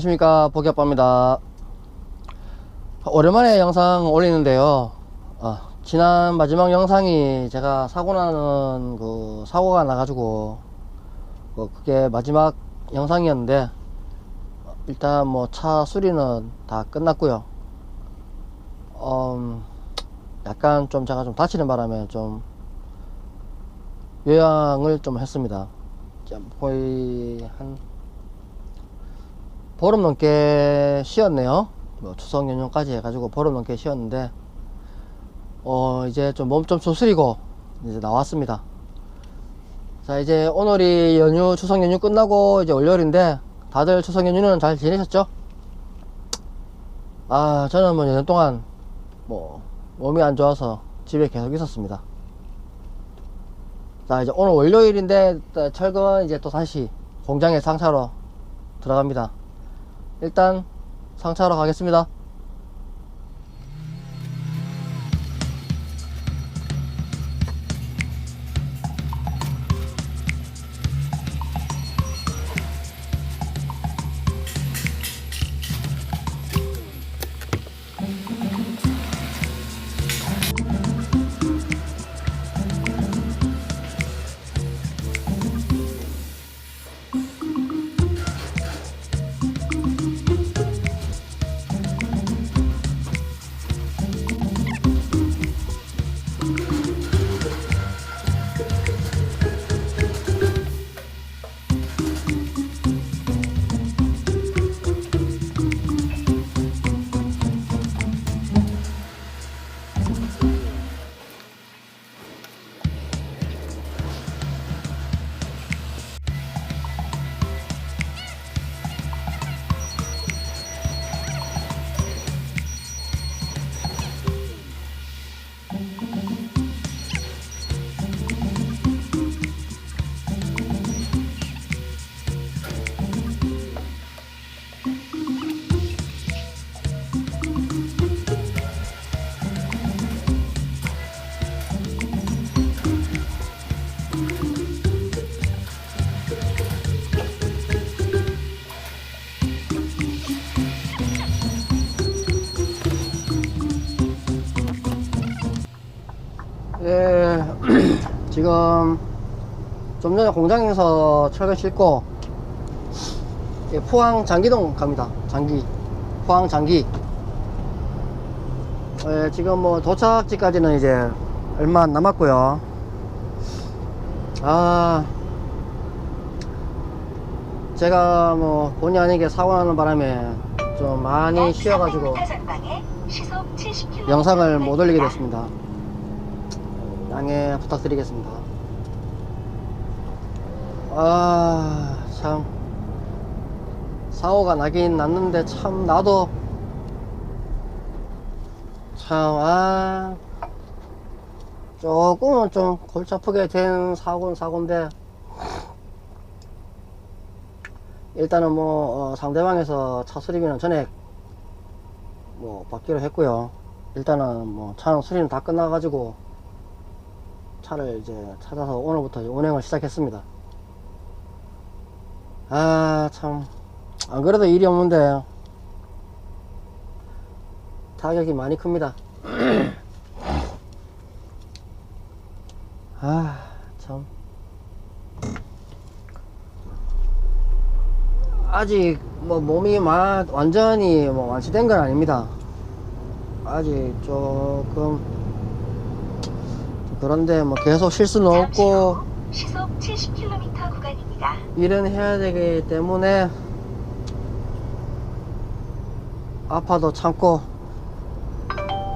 안녕하십니까. 보기아빠입니다. 오랜만에 영상 올리는데요. 아, 지난 마지막 영상이 제가 사고 나는 그 사고가 나가지고 그 그게 마지막 영상이었는데 일단 뭐 차 수리는 다 끝났고요. 음, 약간 좀 제가 좀 다치는 바람에 좀 요양을 좀 했습니다. 좀 거의 한 보름 넘게 쉬었네요. 뭐 추석 연휴까지 해가지고 보름 넘게 쉬었는데, 어, 이제 좀 몸 좀 추스리고 이제 나왔습니다. 자, 이제 오늘이 연휴, 추석 연휴 끝나고 이제 월요일인데, 다들 추석 연휴는 잘 지내셨죠? 아, 저는 뭐 연휴 동안 뭐 몸이 안 좋아서 집에 계속 있었습니다. 자, 이제 오늘 월요일인데, 또 철근 이제 또 다시 공장에 상차로 들어갑니다. 일단 상차하러 가겠습니다. 지금 좀 전에 공장에서 철근 싣고 예, 포항 장기동 갑니다. 장기, 포항 장기. 예, 지금 뭐 도착지까지는 이제 얼마 안 남았고요. 아, 제가 뭐 본의 아니게 사고 나는 바람에 좀 많이 쉬어가지고 영상을 못 올리게 됐습니다. 양해 부탁드리겠습니다. 아, 참. 사고가 나긴 났는데, 참, 나도, 참, 아, 조금은 좀 골치 아프게 된 사고는 사고인데, 일단은 뭐, 어, 상대방에서 차 수리비는 전액, 뭐, 받기로 했고요. 일단은 뭐, 차는 수리는 다 끝나가지고, 차를 이제 찾아서 오늘부터 운행을 시작했습니다. 아, 참. 안 그래도 일이 없는데, 타격이 많이 큽니다. 아, 참. 아직 뭐 몸이 마, 완전히 뭐 완치된 건 아닙니다. 아직 조금 그런데 뭐 계속 실수는 없고 시속 70km 구간입니다. 일은 해야 되기 때문에 아파도 참고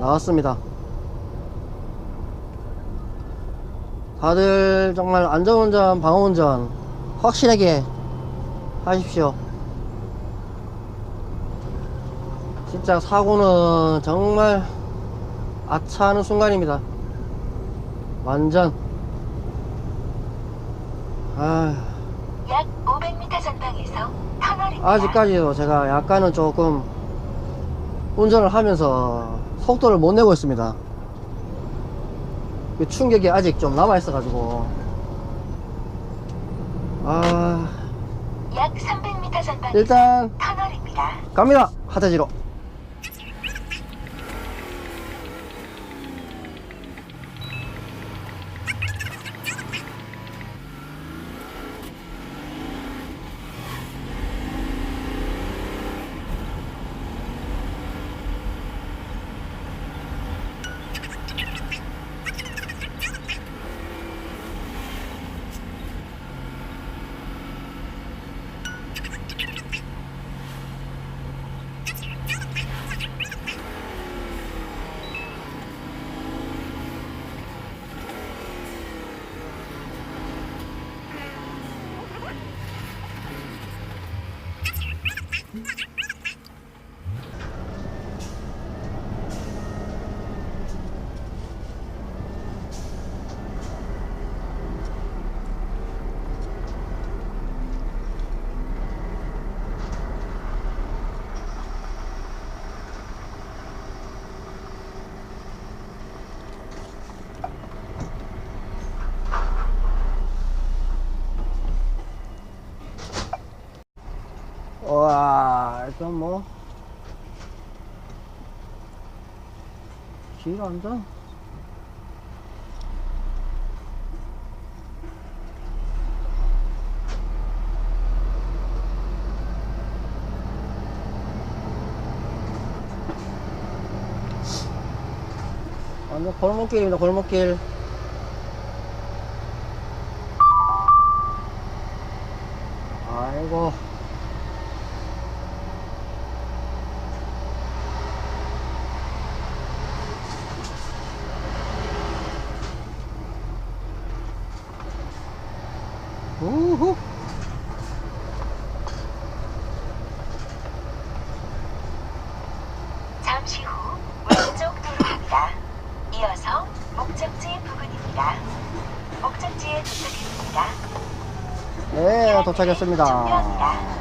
나왔습니다. 다들 정말 안전운전, 방어운전 확실하게 하십시오. 진짜 사고는 정말 아차하는 순간입니다. 완전 아 약 500m 전방에서 터널입니다. 아직까지도 제가 약간은 조금 운전을 하면서 속도를 못 내고 있습니다. 그 충격이 아직 좀 남아 있어 가지고 아 약 300m 전방에서 일단 터널입니다. 갑니다. 하태지로. Ha 일단 뭐. 길 앉아. 완전 골목길입니다, 골목길. 아이고. 우후. 잠시 후 왼쪽 도로입니다. 이어서 목적지 부근입니다. 목적지에 도착했습니다. 네, 도착했습니다.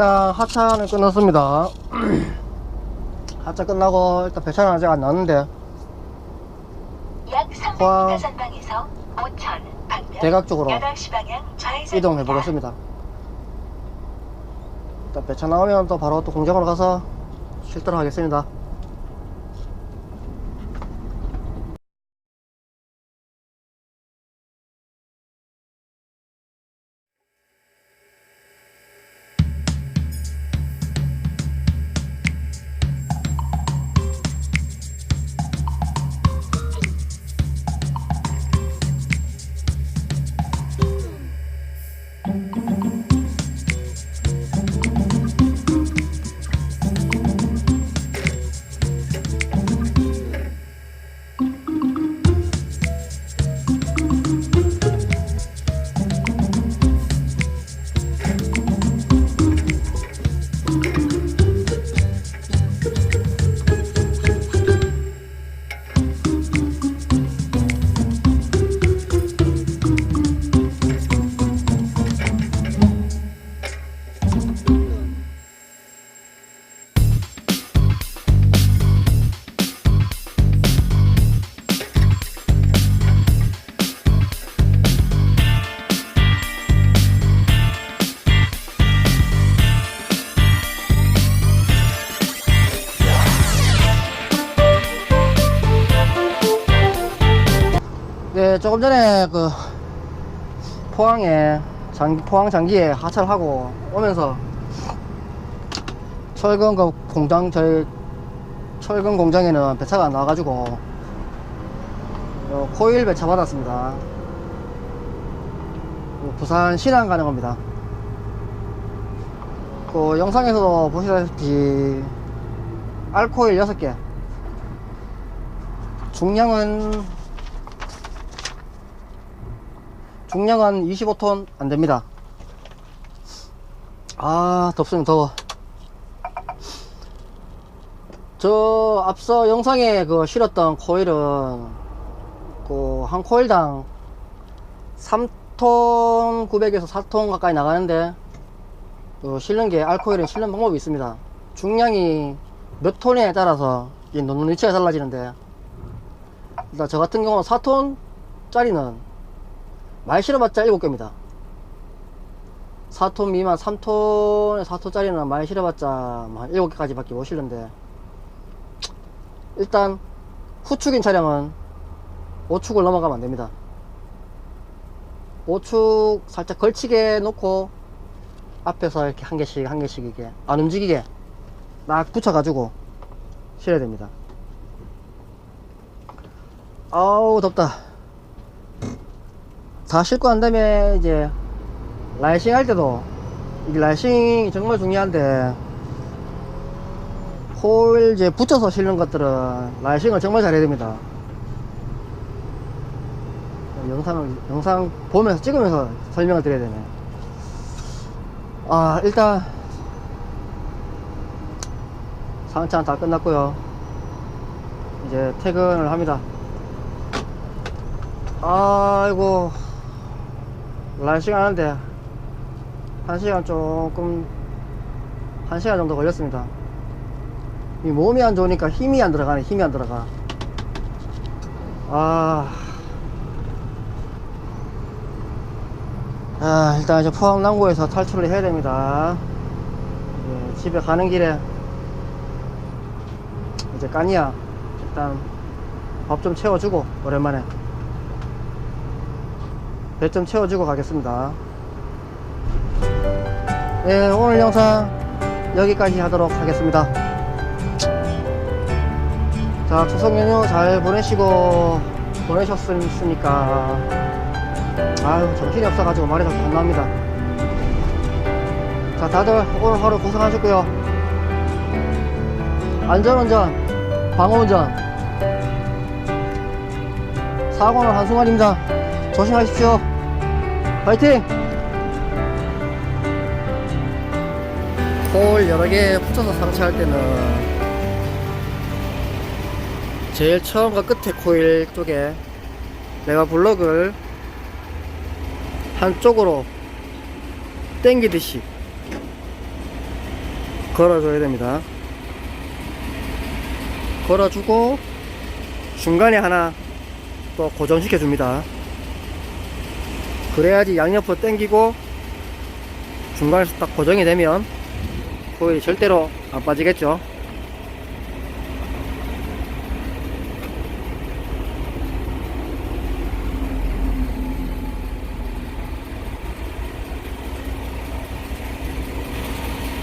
일단 하차는 끝났습니다. 하차 끝나고 일단 배차는 아직 안 나왔는데 약 300m 포항 전방에서 오천 방면 대각 쪽으로 8시 방향 좌회전 이동해 보겠습니다. 일단 배차 나오면 또 바로 또 공장으로 가서 실도록 하겠습니다. 조금 전에 그 포항에 장기, 포항 장기에 하차하고 오면서 철근 그 공장 저희 철근 공장에는 배차가 안 나와가지고 어, 코일 배차 받았습니다. 어, 부산 신안 가는 겁니다. 그 영상에서도 보시다시피 알코일 6개 중량은 중량은 25톤 안됩니다. 아 덥습니다. 더워. 저 앞서 영상에 그 실었던 코일은 그 한 코일당 3톤 900에서 4톤 가까이 나가는데 그 실는 게 알코일은 실는 방법이 있습니다. 중량이 몇 톤에 따라서 이 놓는 위치가 달라지는데 일단 저 같은 경우는 4톤 짜리는 많이 실어봤자 7개입니다 4톤 미만 3톤에 4톤 짜리는 많이 실어봤자 한 7개까지 밖에 못 실는데 일단 후축인 차량은 5축을 넘어가면 안됩니다 5축 살짝 걸치게 놓고 앞에서 이렇게 한 개씩 한 개씩 이게 안 움직이게 막 붙여가지고 실어야 됩니다. 아우 덥다. 다 싣고 난 다음에 이제 라이싱 할 때도 이게 라이싱이 정말 중요한데 홀 이제 붙여서 실는 것들은 라이싱을 정말 잘해야 됩니다. 영상을 영상 보면서 찍으면서 설명을 드려야 되네. 아 일단 상차는 다 끝났고요 이제 퇴근을 합니다 아이고 라이싱 하는데 한 시간 조금 한 시간 정도 걸렸습니다. 이 몸이 안 좋으니까 힘이 안 들어가네 힘이 안 들어가. 아, 아 일단 이제 포항 남구에서 탈출을 해야 됩니다. 이제 집에 가는 길에 이제 까니야 일단 밥 좀 채워주고 오랜만에 배좀 채워주고 가겠습니다. 네 오늘 영상 여기까지 하도록 하겠습니다. 자 추석 연휴 잘 보내시고 보내셨으니까. 아유 정신이 없어가지고 말이 자꾸 안 나옵니다. 자 다들 오늘 하루 고생하셨고요. 안전운전 방어운전 사고는 한순간입니다 조심하십시오. 파이팅! 홀 여러 개 붙여서 상체할 때는 제일 처음과 끝에 코일 쪽에 내가 블럭을 한쪽으로 당기듯이 걸어줘야 됩니다. 걸어주고 중간에 하나 또 고정시켜 줍니다 그래야지 양옆으로 당기고 중간에서 딱 고정이 되면 코일이 절대로 안 빠지겠죠